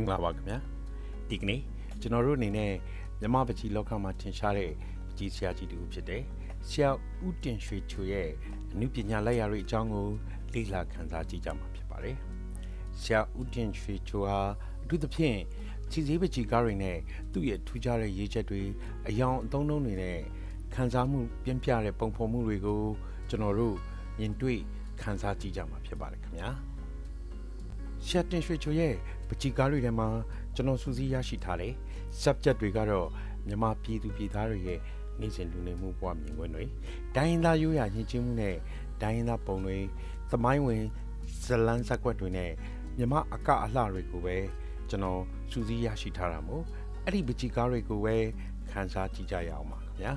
မင်္ဂလာပါခင်ဗျာဒီကနေ့ကျွန်တော်တို့အနေနဲ့မြမပကြီးလောကမှာထင်ရှားတဲ့ပကြီးဆရာကြီးတူဖြစ်တဲ့ဆရာဦးတင်ရွှေချိုရဲ့အမှုပညာလက်ရာတွေအကြောင်းကိုလေ့လာခန်းစားကြည့်ကြမှာဖြစ်ပါတယ်ဆရာဦးတင်ရွှေချိုဟာအထူးသဖြင့်ချီစည်းပကြီးကားတွေနဲ့သူ့ရဲ့ထူးခြားတဲ့ရေးချက်တွေအယောင်အသုံးနှုန်းတွေနဲ့ခန်းစားမှုပြင်းပြတဲ့ပုံဖော်မှုတွေကိုကျွန်တော်တို့မြင်တွေ့ခန်းစားကြည့်ကြမှာဖြစ်ပါတယ်ခင်ဗျာ ရှက်တင်ရွှေချိုရဲ့ပကြီးကားတွေထဲမှာကျွန်တော်စူးစီးရရှိထားတဲ့ subject တွေကတော့မြန်မာပြည်သူပြည်သားတွေရဲ့နေ့စဉ်လူနေမှုဘဝမြင်ကွင်းတွေဒိုင်းရင်းသားရိုးရာညှဉ်းချမှုနဲ့ဒိုင်းရင်းသားပုံတွေသမိုင်းဝင်ဇလန်းဇက်ကွက်တွေနဲ့မြန်မာအကအလှတွေကိုပဲကျွန်တော်စူးစီးရရှိထားတာမို့အဲ့ဒီပကြီးကားတွေကိုပဲခန်းစားကြည့်ကြရအောင်ပါခင်ဗျာ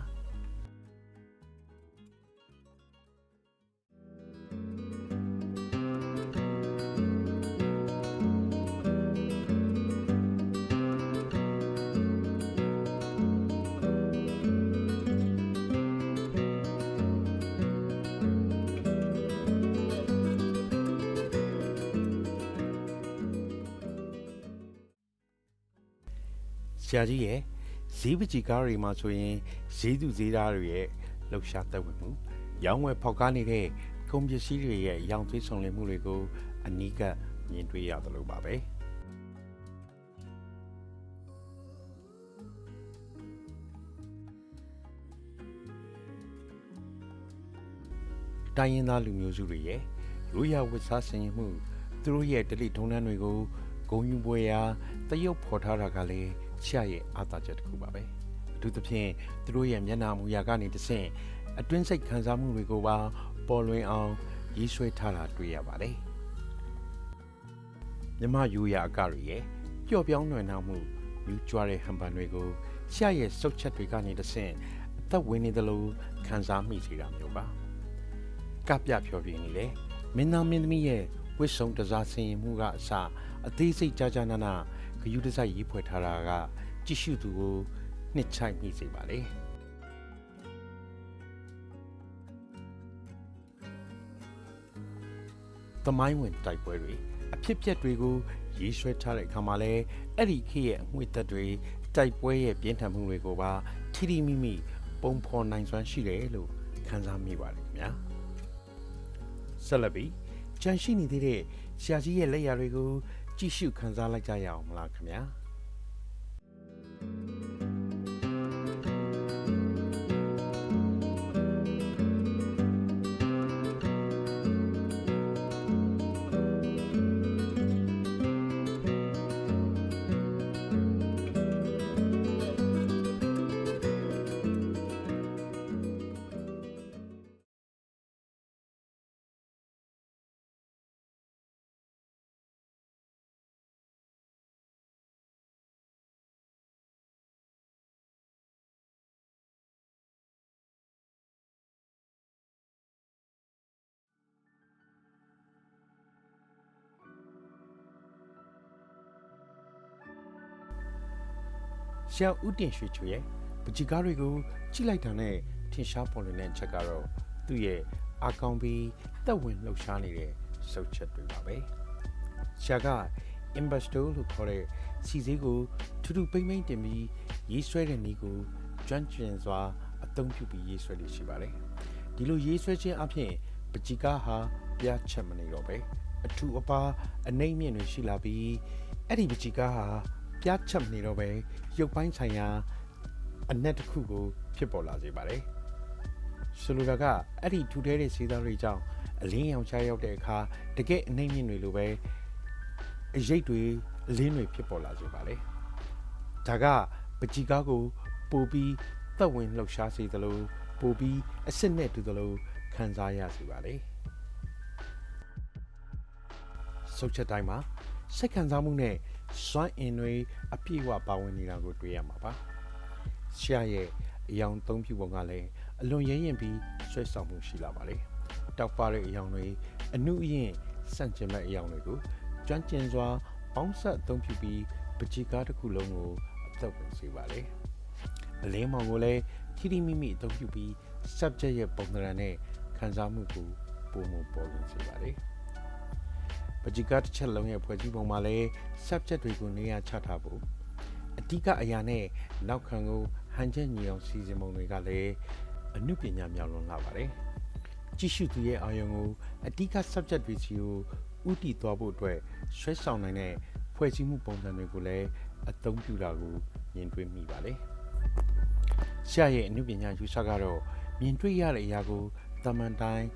ရာကြီးရဲ့ဈေးပကြီးကားတွေမှာဆိုရင်ဈေးသူဈေးသားတွေရဲ့လှုပ်ရှားသက်ဝင်မှုရောင်းဝယ်ဖောက်ကားနေတဲ့ကုန်ပစ္စည်းတွေရဲ့ရောင်းသွေးဆောင်လည်မှုတွေကိုအနီးကပ်မြင်တွေ့ရတယ်လို့ပါပဲတိုင်းရင်းသားလူမျိုးစုတွေရဲ့ရိုးရာဝတ်စားဆင်ရင်မှုသူတို့ရဲ့ဒလိထုံးတမ်းတွေကိုဂုံယူပွဲရာတရုပ်ဖော်ထားတာကလည်း ဆရာရဲ့အာသာချက်တစ်ခုပါပဲအထူးသဖြင့်သူတို့ရဲ့မျက်နှာမူရာကနေတဆင့်အတွင်းစိတ်ခံစားမှုတွေကိုပါပေါ်လွင်အောင်ရေးဆွဲထားတာတွေ့ရပါတယ်မြမယူရာအကတွေရဲ့ပျော့ပြောင်းလွင်နာမှုမြူးကြွားတဲ့ဟန်ပန်တွေကိုဆရာရဲ့စုတ်ချက်တွေကနေတဆင့်အသက်ဝင်နေသလိုခံစားမိစေတာမျိုးပါကပြဖြောပြနေလေမင်းသားမင်းသမီးရဲ့ဝစ်ဆုံတစားဆင်ရင်မှုကအစအသေးစိတ်ကြာကြာနာနာဂယုတစိုက်ရေးဖွဲ့ထားတာက ကြည့်ရှုသူကိုနှစ်ချိုက်မိစေပါလေ သမိုင်းဝင်တိုက်ပွဲတွေအဖြစ်ပြက်တွေကိုရေးဆွဲထားတဲ့အခါမှာလဲအဲ့ဒီခေတ်ရဲ့အငွေ့သက်တွေတိုက်ပွဲရဲ့ပြင်းထန်မှုတွေကိုပါထီထီမိမိပုံဖော်နိုင်စွမ်းရှိတယ်လို့ခံစားမိပါတယ်ခင်ဗျာဆက်လက်ပြီးကြန့်ရှိနေသေးတဲ့ဆရာကြီးရဲ့လက်ရာတွေကိုကြည့်ရှုခံစားလိုက်ကြရအောင်မလားခင်ဗျာ ဆရာဦးတင်ရွှေချွေရဲ့ပကြီကားတွေကိုကြည့်လိုက်တာနဲ့ထင်ရှားပေါ်လွင်တဲ့ချက်ကတော့သူ့ရဲ့အာကောင်းပြီးတက်ဝင်လှုပ်ရှားနေတဲ့စုပ်ချက်တွေပါပဲဆရာက investor လို့ခေါ်တဲ့စီစည်းကိုထူးထူးပိမ့်ပိမ့်တင်ပြီးရေးဆွဲတဲ့နည်းကိုကျွမ်းကျင်စွာအသုံးပြုပြီးရေးဆွဲလို့ရှိပါတယ်ဒီလိုရေးဆွဲခြင်းအပြင်ပကြီကားဟာပြတ်ချက်မနေတော့ပဲအထူအပါအနှိမ့်မြင့်တွေရှိလာပြီးအဲ့ဒီပကြီကားဟာ ပြတ်ချက်မနေတော့ပဲရုပ်ပိုင်းဆိုင်ရာအနက်တစ်ခုကိုဖြစ်ပေါ်လာစေပါတယ်ဆိုလိုတာကအဲ့ဒီထူထဲတဲ့စေးသားတွေကြောင့်အလင်းရောင်ချရောက်တဲ့အခါတကယ်အနှိမ့်မြင့်တွေလိုပဲအရိပ်တွေအလင်းတွေဖြစ်ပေါ်လာစေပါတယ်ဒါကပကြီကားကိုပိုပြီးသက်ဝင်လှုပ်ရှားစေသလိုပိုပြီးအစ်စ်နဲ့တူသလိုခံစားရစေပါတယ်စုတ်ချက်တိုင်းမှာ စိတ်ခံစားမှုနဲ့စွမ်းအင်တွေအပြည့်အဝပါဝင်နေတာကိုတွေ့ရမှာပါရှာရဲ့အယောင်သုံးဖြူပုံကလည်းအလွန်ရဲရင်ပြီးဆွဲဆောင်မှုရှိလာပါလေတောက်ပတဲ့အယောင်တွေအနုအရင်စန့်ကျင်မဲ့အယောင်တွေကိုကျွမ်းကျင်စွာပေါင်းဆက်အသုံးပြုပြီးပကြီကားတစ်ခုလုံးကိုအသက်ဝင်စေပါလေအလင်းမောင်ကိုလည်းထိထိမိမိအသုံးပြုပြီး subject ရဲ့ပုံသဏ္ဍာန်နဲ့ခံစားမှုကိုပုံမပေါ်လွင်စေပါလေ ပကြီကားတစ်ချက်လုံးရဲ့ဖွဲ့စည်းပုံမှာလည်း subject တွေကိုနေရာချထားဖို့အဓိကအရာနဲ့နောက်ခံကိုဟန်ချက်ညီအောင်စီစဉ်ပုံတွေကလည်းအမှုပညာမြောက်လွန်လာပါတယ်ကြည့်ရှုသူရဲ့အာရုံကိုအဓိက subject တွေစီကိုဥတည်သွားဖို့အတွက်ဆွဲဆောင်နိုင်တဲ့ဖွဲ့စည်းမှုပုံစံတွေကိုလည်းအသုံးပြုတာကိုမြင်တွေ့မိပါတယ်ဆရာရဲ့အမှုပညာယူဆကတော့မြင်တွေ့ရတဲ့အရာကိုတမန်တိုင်း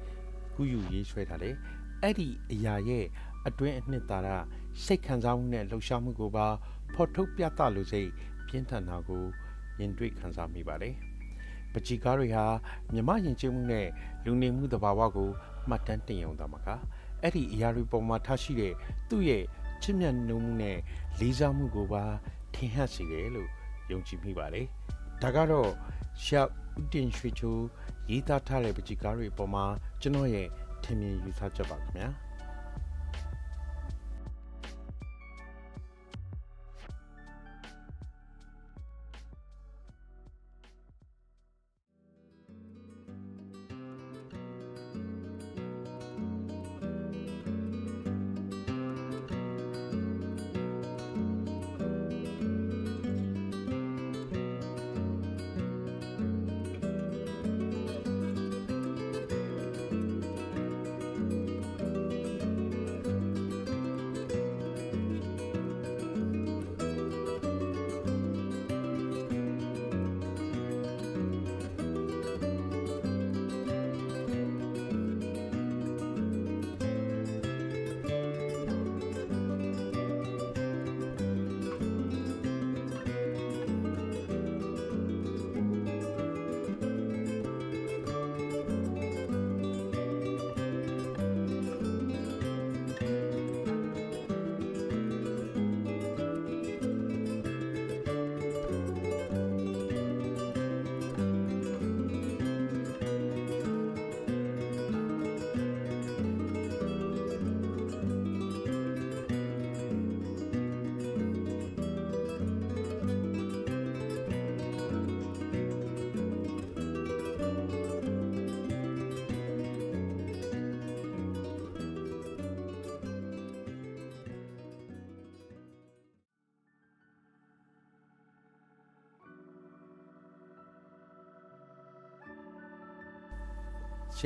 ကုယူရေးဆွဲထားတယ်အဲ့ဒီအရာရဲ့ အတွင်းအနှစ်သာရစိတ်ခံစားမှုနဲ့လှုပ်ရှားမှုကိုပါဖော်ထုတ်ပြသလိုစိတ်ပြင်းထန်တာကိုမြင်တွေ့ခံစားမိပါတယ်ပကြီကားတွေဟာမြမယဉ်ကျေးမှုနဲ့လူနေမှုသဘာဝကိုမှတ်တမ်းတင်ရုံသာမကအဲ့ဒီအရာတွေပေါ်မှာထားရှိတဲ့သူ့ရဲ့ချစ်မြတ်နိုးမှုနဲ့လေးစားမှုကိုပါထင်ဟပ်စေတယ်လို့ယုံကြည်မိပါတယ်ဒါကတော့ရှာဦးတင်ရွှေချိုရေးသားထားတဲ့ပကြီကားတွေပေါ်မှာကျွန်တော်ရဲ့ထင်မြင်ယူဆချက်ပါခင်ဗျာ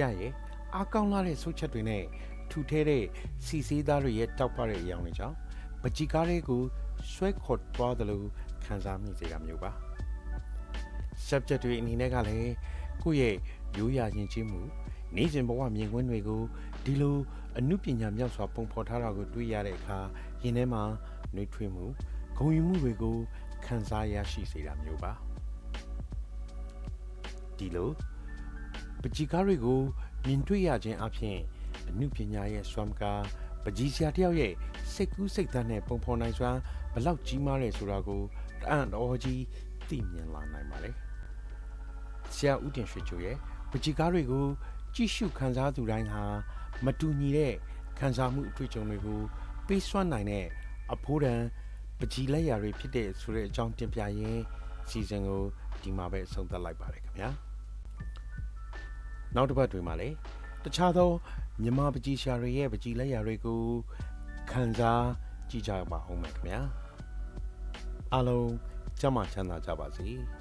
ရာရဲ့အားကောင်းလာတဲ့ဆုတ်ချက်တွေနဲ့ထူထဲတဲ့စီစေးသားတွေရဲ့တောက်ပတဲ့အယောင်တွေကြောင့်ပကြီကားတွေကိုဆွဲခေါ်သွားတယ်လို့ခံစားမိစေတာမျိုးပါ subject တွေအနေနဲ့ကလည်းကိုယ့်ရဲ့ရိုးရာယဉ်ကျေးမှုနေစဉ်ဘဝမြင်ကွင်းတွေကိုဒီလိုအမှုပညာမြောက်စွာပုံဖော်ထားတာကိုတွေ့ရတဲ့အခါရင်ထဲမှာနှွေးထွေးမှုဂုဏ်ယူမှုတွေကိုခံစားရရှိစေတာမျိုးပါဒီလို ပကြီကားတွေကိုမြင်တွေ့ရခြင်းအပြင်အမှုပညာရဲ့စွမ်းကားပကြီဆရာတယောက်ရဲ့စိတ်ကူးစိတ်သန်းနဲ့ပုံဖော်နိုင်စွမ်းဘလောက်ကြီးမားတယ်ဆိုတာကိုတအံ့တော်ကြီးသိမြင်လာနိုင်ပါလေဆရာဦးတင်ရွှေချိုရဲ့ပကြီကားတွေကိုကြည့်ရှုခန်းစားသူတိုင်းဟာမတူညီတဲ့ခန်းစားမှုအတွေ့အကြုံတွေကိုပေးစွမ်းနိုင်တဲ့အဖိုးတန်ပကြီလက်ရာတွေဖြစ်တဲ့ဆိုတဲ့အကြောင်းတင်ပြရင်းစီစဉ်ကိုဒီမှာပဲအဆုံးသတ်လိုက်ပါတယ်ခင်ဗျာ နောက်တစ်ပတ်တွင်မှာလည်းတခြားသောမြန်မာပကြီးရှာတွေရဲ့ပကြီးလက်ရာတွေကိုခံစားကြည့်ကြပါအောင်မယ်ခင်ဗျာအားလုံးကျမ်းမာချမ်းသာကြပါစေ။